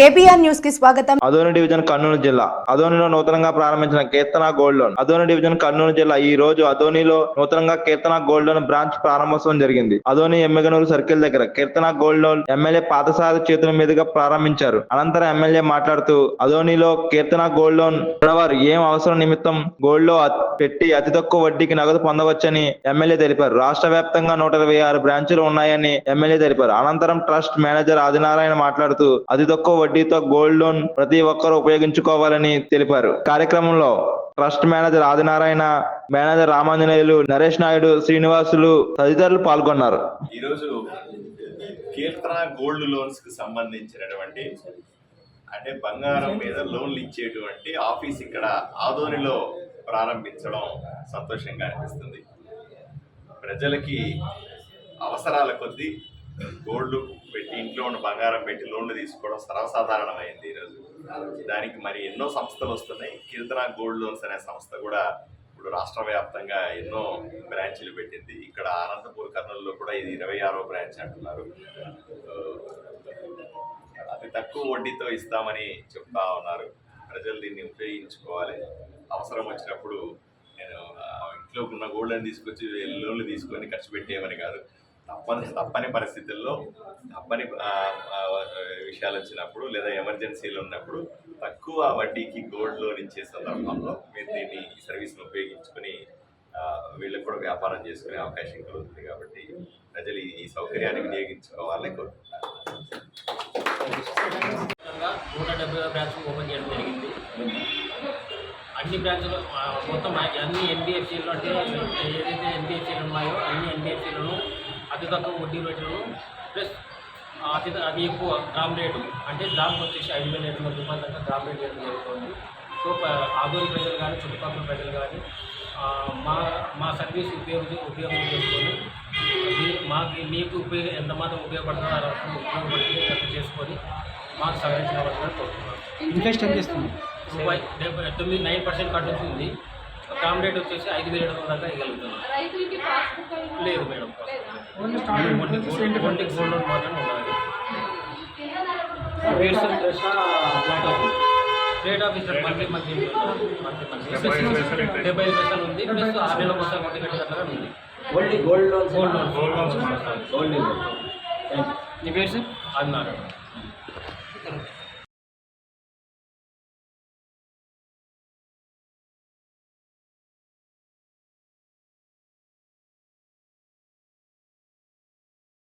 KBR న్యూస్కి స్వాగతం. Adoni division Kurnool జిల్లా. అదోనిలో నూతనంగా ప్రారంభించిన Keerthana gold loan. Adoni division Kurnool జిల్లా ఈ రోజు అదోనిలో నూతనంగా కీర్తన గోల్డ్ లోన్ బ్రాంచ్ ప్రారంభోత్సవం జరిగింది. అదోని ఎమ్మెగనూరు సర్కిల్ దగ్గర కీర్తన గోల్డ్ లోన్ ఎమ్మెల్యే పాతసారి చేతుల మీదుగా ప్రారంభించారు. అనంతరం ఎమ్మెల్యే మాట్లాడుతూ అదోనిలో కీర్తన గోల్డ్ లోన్ ఉన్నవారు ఏం అవసరం నిమిత్తం గోల్డ్లో పెట్టి అతి తక్కువ వడ్డీకి నగదు పొందవచ్చని ఎమ్మెల్యే తెలిపారు. రాష్ట్ర వ్యాప్తంగా నూట ఇరవై ఆరు బ్రాంచులు ఉన్నాయని ఎమ్మెల్యే తెలిపారు. అనంతరం ట్రస్ట్ మేనేజర్ ఆదినారాయణ మాట్లాడుతూ అతి తక్కువ వడ్డీతో గోల్డ్ లోన్ ప్రతి ఒక్కరూ ఉపయోగించుకోవాలని తెలిపారు. కార్యక్రమంలో trust manager Adinarayana manager Ramanjaneyulu Naresh Naidu Srinivasulu తదితరులు పాల్గొన్నారు. ఈరోజు కీర్తన గోల్డ్ లోన్స్కి సంబంధించినటువంటి అంటే బంగారం మీద లోన్లు ఇచ్చేటువంటి ఆఫీస్ ఇక్కడ ఆదోనిలో ప్రారంభించడం సంతోషంగా అనిపిస్తుంది. ప్రజలకి అవసరాల కొద్దీ గోల్డ్ పెట్టి ఇంట్లో ఉన్న బంగారం పెట్టి లోన్లు తీసుకోవడం సర్వసాధారణమైంది ఈరోజు. దానికి మరి ఎన్నో సంస్థలు వస్తున్నాయి. కీర్తన గోల్డ్ లోన్స్ అనే సంస్థ కూడా ఇప్పుడు రాష్ట్ర వ్యాప్తంగా ఎన్నో బ్రాంచీలు పెట్టింది. ఇక్కడ అనంతపూర్ కర్నూలులో కూడా ఇది ఇరవై ఆరో బ్రాంచ్ అంటున్నారు. అతి తక్కువ వడ్డీతో ఇస్తామని చెప్తా ఉన్నారు. ప్రజలు దీన్ని ఉపయోగించుకోవాలి. అవసరం వచ్చినప్పుడు నేను ఇంట్లో ఉన్న గోల్డ్ని తీసుకొచ్చి లోన్లు తీసుకొని ఖర్చు పెట్టేయమని కాదు. తప్పని తప్పని పరిస్థితుల్లో తప్పని విషయాలు వచ్చినప్పుడు లేదా ఎమర్జెన్సీలు ఉన్నప్పుడు తక్కువ వడ్డీకి గోల్డ్ లోన్ ఇచ్చే సందర్భంలో మీరు దీన్ని ఈ సర్వీస్ని ఉపయోగించుకొని వీళ్ళకి కూడా వ్యాపారం చేసుకునే అవకాశం కలుగుతుంది కాబట్టి ప్రజలు ఈ- సౌకర్యాన్ని వినియోగించుకోవాలని కోరుకుంటున్నారు నూట డెబ్బై బ్రాంచ్ ఓపెన్ చేయడం జరిగింది. అన్ని బ్రాంచ్లు మొత్తం అన్ని ఎన్బిఎఫ్సీలు అంటే ఏదైతే ఎన్బిఎఫ్సీలు ఉన్నాయో అన్ని ఎన్బిఎఫ్సీలను అతి తక్కువ వడ్డీ రేట్లు ప్లస్ అతి అతి ఎక్కువ గ్రామ్ రేటు అంటే గ్రామ్కి వచ్చేసి ఐదు వేల ఎనిమిది వందల రూపాయల దాకా గ్రామ్ రేట్ వేయడం జరుగుతుంది. సో ఆదోని ప్రజలు కానీ చుట్టుపక్కల ప్రజలు కానీ మా మా సర్వీస్ ఉపయోగ ఉపయోగం చేసుకొని మీ- మాకు మీకు ఉపయోగ ఎంత మాత్రం ఉపయోగపడుతుందో అలా ఉపయోగపడి చేసుకొని మాకు సహకరించవలసిన కోరుతున్నాను ఇంట్రెస్ట్ ఎంత ఇస్తుంది? తొమ్మిది నైన్ పర్సెంట్ కట్టాల్సి ఉంది రేట్ వచ్చేసి ఐదు వేల ఏడు వందల దాకా ఇవ్వగలుగుతున్నాం లేదు madam. Only gold gold loan మాత్రం ఉండాలి. Rate of interest monthly monthly monthly డెబ్బై ఐదు పైసలు ఉంది ప్లస్ ఆరు నెలల కోసం వడ్డీ ఉంది. Only gold loan gold loan gold loan only thank you నీ పేరు సార్? అది నారాయణ